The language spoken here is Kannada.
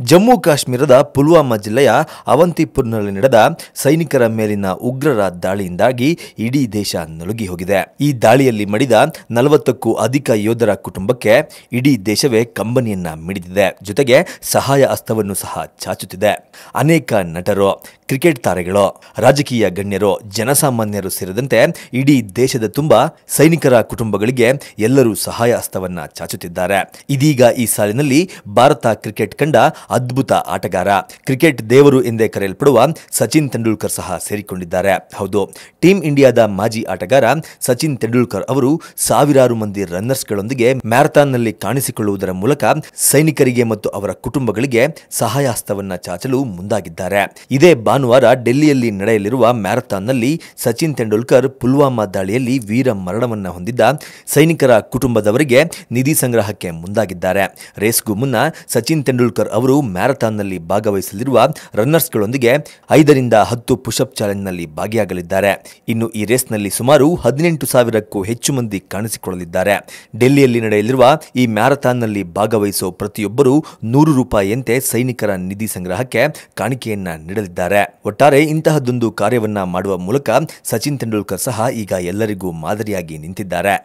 ಜಮ್ಮು ಕಾಶ್ಮೀರದ ಪುಲ್ವಾಮಾ ಜಿಲ್ಲೆಯ ಅವಂತಿಪುರ್ನಲ್ಲಿ ನಡೆದ ಸೈನಿಕರ ಮೇಲಿನ ಉಗ್ರರ ದಾಳಿಯಿಂದಾಗಿ ಇಡೀ ದೇಶ ನಲುಗಿ ಹೋಗಿದೆ. ಈ ದಾಳಿಯಲ್ಲಿ ಮಡಿದ ನಲವತ್ತಕ್ಕೂ ಅಧಿಕ ಯೋಧರ ಕುಟುಂಬಕ್ಕೆ ಇಡೀ ದೇಶವೇ ಕಂಬನಿಯನ್ನ ಮಿಡಿದಿದೆ. ಜೊತೆಗೆ ಸಹಾಯ ಹಸ್ತವನ್ನು ಸಹ ಚಾಚುತ್ತಿದೆ. ಅನೇಕ ನಟರು, ಕ್ರಿಕೆಟ್ ತಾರೆಗಳು, ರಾಜಕೀಯ ಗಣ್ಯರು, ಜನಸಾಮಾನ್ಯರು ಸೇರಿದಂತೆ ಇಡೀ ದೇಶದ ತುಂಬ ಸೈನಿಕರ ಕುಟುಂಬಗಳಿಗೆ ಎಲ್ಲರೂ ಸಹಾಯ ಹಸ್ತವನ್ನ ಚಾಚುತ್ತಿದ್ದಾರೆ. ಇದೀಗ ಈ ಸಾಲಿನಲ್ಲಿ ಭಾರತ ಕ್ರಿಕೆಟ್ ಕಂಡ ಅದ್ಭುತ ಆಟಗಾರ. ಕ್ರಿಕೆಟ್ ದೇವರು ಎಂದೇ ಕರೆಯಲ್ಪಡುವ ಸಚಿನ್ ತೆಂಡೂಲ್ಕರ್ ಸಹ ಸೇರಿಕೊಂಡಿದ್ದಾರೆ. ಹೌದು, ಟೀಂ ಇಂಡಿಯಾದ ಮಾಜಿ ಆಟಗಾರ ಸಚಿನ್ ತೆಂಡೂಲ್ಕರ್ ಅವರು ಸಾವಿರಾರು ಮಂದಿ ರನ್ನರ್ಸ್ಗಳೊಂದಿಗೆ ಮ್ಯಾರಥಾನ್ನಲ್ಲಿ ಕಾಣಿಸಿಕೊಳ್ಳುವುದರ ಮೂಲಕ ಸೈನಿಕರಿಗೆ ಮತ್ತು ಅವರ ಕುಟುಂಬಗಳಿಗೆ ಸಹಾಯಾಸ್ತವನ್ನ ಚಾಚಲು ಮುಂದಾಗಿದ್ದಾರೆ. ಇದೇ ಭಾನುವಾರ ಡೆಲ್ಲಿಯಲ್ಲಿ ನಡೆಯಲಿರುವ ಮ್ಯಾರಥಾನ್ನಲ್ಲಿ ಸಚಿನ್ ತೆಂಡೂಲ್ಕರ್ ಪುಲ್ವಾಮಾ ದಾಳಿಯಲ್ಲಿ ವೀರ ಮರಣವನ್ನು ಹೊಂದಿದ್ದ ಸೈನಿಕರ ಕುಟುಂಬದವರಿಗೆ ನಿಧಿ ಸಂಗ್ರಹಕ್ಕೆ ಮುಂದಾಗಿದ್ದಾರೆ. ರೇಸ್ಗೂ ಮುನ್ನ ಸಚಿನ್ ತೆಂಡೂಲ್ಕರ್ ಅವರು ಮ್ಯಾರಥಾನ್ನಲ್ಲಿ ಭಾಗವಹಿಸಲಿರುವ ರನ್ನರ್ಸ್ಗಳೊಂದಿಗೆ ಐದರಿಂದ ಹತ್ತು ಪುಷಪ್ ಚಾಲೆಂಜ್ನಲ್ಲಿ ಭಾಗಿಯಾಗಲಿದ್ದಾರೆ. ಇನ್ನು ಈ ರೇಸ್ನಲ್ಲಿ ಸುಮಾರು ಹದಿನೆಂಟು ಸಾವಿರಕ್ಕೂ ಹೆಚ್ಚು ಮಂದಿ ಕಾಣಿಸಿಕೊಳ್ಳಲಿದ್ದಾರೆ. ಡೆಲ್ಲಿಯಲ್ಲಿ ನಡೆಯಲಿರುವ ಈ ಮ್ಯಾರಥಾನ್ನಲ್ಲಿ ಭಾಗವಹಿಸುವ ಪ್ರತಿಯೊಬ್ಬರೂ ನೂರು ರೂಪಾಯಿಯಂತೆ ಸೈನಿಕರ ನಿಧಿ ಸಂಗ್ರಹಕ್ಕೆ ಕಾಣಿಕೆಯನ್ನ ನೀಡಲಿದ್ದಾರೆ. ಒಟ್ಟಾರೆ ಇಂತಹದ್ದೊಂದು ಕಾರ್ಯವನ್ನ ಮಾಡುವ ಮೂಲಕ ಸಚಿನ್ ತೆಂಡೂಲ್ಕರ್ ಸಹ ಈಗ ಎಲ್ಲರಿಗೂ ಮಾದರಿಯಾಗಿ ನಿಂತಿದ್ದಾರೆ.